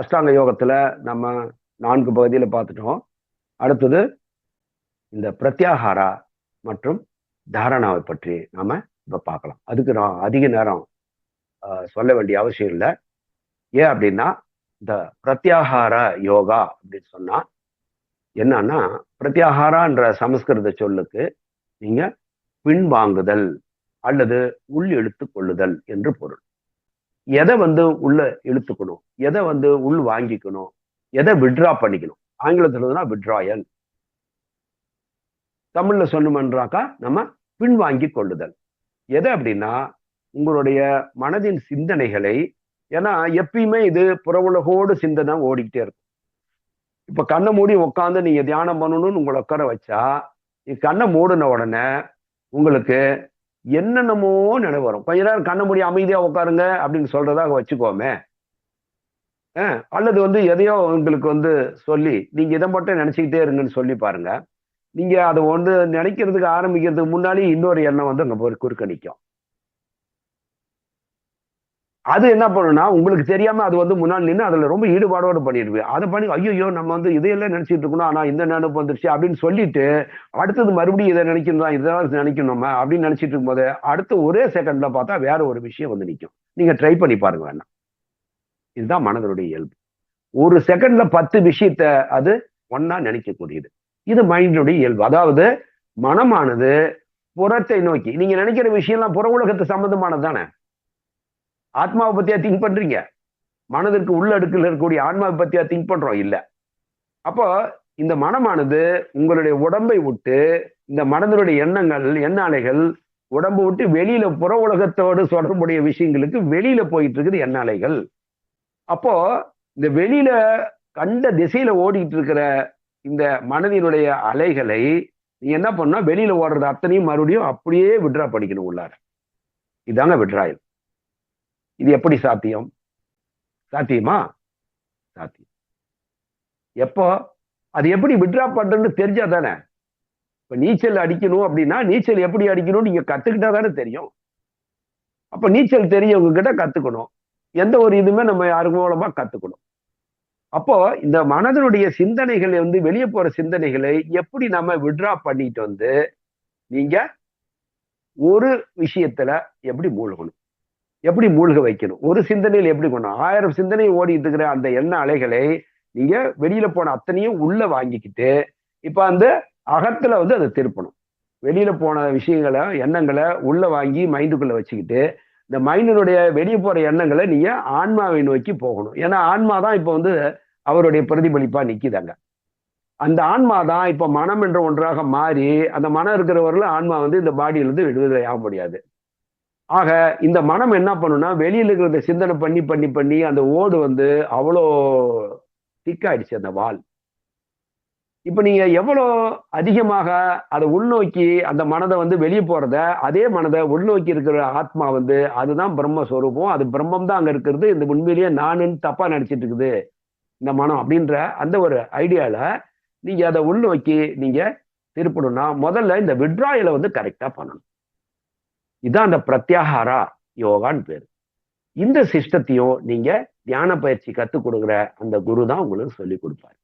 அஷ்டாங்க யோகத்துல நம்ம நான்கு பகுதியில் பார்த்துட்டோம். அடுத்தது இந்த பிரத்யாகாரா மற்றும் தாரணாவை பற்றி நாம இப்போ பார்க்கலாம். அதுக்கு நான் அதிக நேரம் சொல்ல வேண்டிய அவசியம் இல்லை. ஏன் அப்படின்னா இந்த பிரத்யாகார யோகா அப்படின்னு சொன்னா என்னன்னா பிரத்யாகாரான்ற சமஸ்கிருத சொல்லுக்கு நீங்க பின்வாங்குதல் அல்லது உள் இழுத்து கொள்ளுதல் என்று பொருள். எதை வந்து உள்ள இழுத்துக்கணும்? எதை வந்து உள் வாங்கிக்கணும்? எதை விட்ரா பண்ணிக்கணும்? ஆங்கிலத்துல விட்ராயல் தமிழ்ல சொன்னோம்ன்றாக்கா நம்ம பின்வாங்கி கொள்ளுதல். எது அப்படின்னா உங்களுடைய மனதின் சிந்தனைகளை ஏன்னா எப்பயுமே இது புறவுலகோடு சிந்தனை ஓடிக்கிட்டே இருக்கும். இப்ப கண்ணை மூடி உட்காந்து நீங்க தியானம் பண்ணணும்னு உங்களை உட்கார வச்சா நீ கண்ணை மூடின உடனே உங்களுக்கு என்னென்னமோ நினைவு வரும். கொஞ்ச நேரம் கண்ண மூடி அமைதியா உட்காருங்க அப்படின்னு சொல்றதாக வச்சுக்கோமே. அல்லது வந்து எதையோ உங்களுக்கு வந்து சொல்லி நீங்க இதை மட்டும் நினைச்சுக்கிட்டே இருங்கன்னு சொல்லி பாருங்க. நீங்க அதை வந்து நினைக்கிறதுக்கு ஆரம்பிக்கிறதுக்கு முன்னாடி இன்னொரு எண்ணம் வந்து அங்க போய் குறுக்க நிற்கும் அது என்ன பண்ணுன்னா உங்களுக்கு தெரியாம அது வந்து முன்னாடி நின்று அதுல ரொம்ப ஈடுபாடோடு பண்ணிடுது. அதை பண்ணி ஐயோ நம்ம வந்து இதையெல்லாம் நினைச்சிட்டு இருக்கணும் ஆனா இந்த நினைப்பு வந்துருச்சு அப்படின்னு சொல்லிட்டு அடுத்தது மறுபடியும் இதை நினைக்கணும் இதெல்லாம் நினைக்கணும் நம்ம அப்படின்னு நினைச்சிட்டு இருக்கும்போது அடுத்த ஒரே செகண்ட்ல பார்த்தா வேற ஒரு விஷயம் வந்து நிற்கும் நீங்க ட்ரை பண்ணி பாருங்க வேணாம் இதுதான் மனதனுடைய இயல்பு. ஒரு செகண்ட்ல பத்து விஷயத்த அது ஒன்னா நினைக்கக்கூடியது. இது மைண்டினுடைய இயல்பு. அதாவது மனமானது புறத்தை நோக்கி. நீங்க நினைக்கிற விஷயம்லாம் புற உலகத்து சம்பந்தமானது தானே? ஆத்மாவை பத்தியா திங்க் பண்றீங்க? மனதிற்கு உள்ள அடுக்கில் இருக்கக்கூடிய ஆன்மாவை பத்தியா திங்க் பண்றோம்? இல்ல. அப்போ இந்த மனமானது உங்களுடைய உடம்பை விட்டு இந்த மனதினுடைய எண்ணங்கள் எண்ணாலைகள் உடம்பு விட்டு வெளியில புற உலகத்தோடு தொடர்புடைய விஷயங்களுக்கு வெளியில போயிட்டு இருக்குது எண்ணாலைகள். அப்போ இந்த வெளியில கண்ட திசையில ஓடிட்டு இருக்கிற இந்த மனதினுடைய அலைகளை நீ என்ன பண்ணா வெளியில ஓடுறது அத்தனையும் மறுபடியும் அப்படியே விட்ரா பண்ணிக்கணும் உள்ளார. இதாங்க விட்ராயல் இது எப்படி சாத்தியம்? சாத்தியமா? சாத்தியம். எப்போ? அது எப்படி விட்ரா பண்றதுன்னு தெரிஞ்சா தானே. இப்ப நீச்சல் அடிக்கணும் அப்படின்னா நீச்சல் எப்படி அடிக்கணும்னு நீங்க கத்துக்கிட்டா தானே தெரியும். அப்ப நீச்சல் தெரியவங்க கிட்ட கத்துக்கணும். எந்த ஒரு இதுவுமே நம்ம யாரு மூலமா கத்துக்கணும். அப்போ இந்த மனதனுடைய சிந்தனைகளை வந்து வெளியே போற சிந்தனைகளை எப்படி நம்ம விட்ரா பண்ணிட்டு வந்து நீங்க ஒரு விஷயத்துல எப்படி மூழ்கணும்? எப்படி மூழ்க வைக்கணும்? ஒரு சிந்தனையில் எப்படி கொண்டு ஆயிரம் சிந்தனை ஓடிட்டு இருக்கிற அந்த எண்ண அலைகளை நீங்க வெளியில போன அத்தனையும் உள்ள வாங்கிக்கிட்டு இப்ப அந்த அகத்துல வந்து அதை திருப்பணும். வெளியில போன விஷயங்களை எண்ணங்களை உள்ள வாங்கி மைண்டுக்குள்ள வச்சுக்கிட்டு இந்த மைண்டினுடைய வெளியே போற எண்ணங்களை நீங்க ஆன்மாவை நோக்கி போகணும். ஏன்னா ஆன்மா தான் இப்ப வந்து அவருடைய பிரதிபலிப்பா நிக்கிதாங்க. அந்த ஆன்மா தான் இப்ப மனம் என்ற ஒன்றாக மாறி அந்த மனம் இருக்கிறவர்கள் ஆன்மா வந்து இந்த பாடியிலிருந்து விடுதலை ஆக முடியாது. ஆக இந்த மனம் என்ன பண்ணும்னா வெளியில் இருக்கிறத சிந்தனை பண்ணி பண்ணி பண்ணி அந்த ஓடு வந்து அவ்வளோ திக்காயிடுச்சு அந்த வால். இப்போ நீங்க எவ்வளோ அதிகமாக அதை உள்நோக்கி அந்த மனதை வந்து வெளியே போறத அதே மனதை உள்நோக்கி இருக்கிற ஆத்மா வந்து அதுதான் பிரம்மஸ்வரூபம். அது பிரம்மம் தான் அங்கே இருக்கிறது. இந்த உண்மையிலேயே நானுன்னு தப்பா நினைச்சிட்டு இருக்குது இந்த மனம் அப்படின்ற அந்த ஒரு ஐடியால நீங்க அதை உள்நோக்கி நீங்க திருப்பணும்னா முதல்ல இந்த விட்ராயலை வந்து கரெக்டா பண்ணணும். இதான் அந்த பிரத்யாகாரா யோகான்னு பேர். இந்த சிஸ்டத்தையும் நீங்க தியான பயிற்சி கத்துக் கொடுக்குற அந்த குரு தான் உங்களுக்கு சொல்லி கொடுப்பாரு.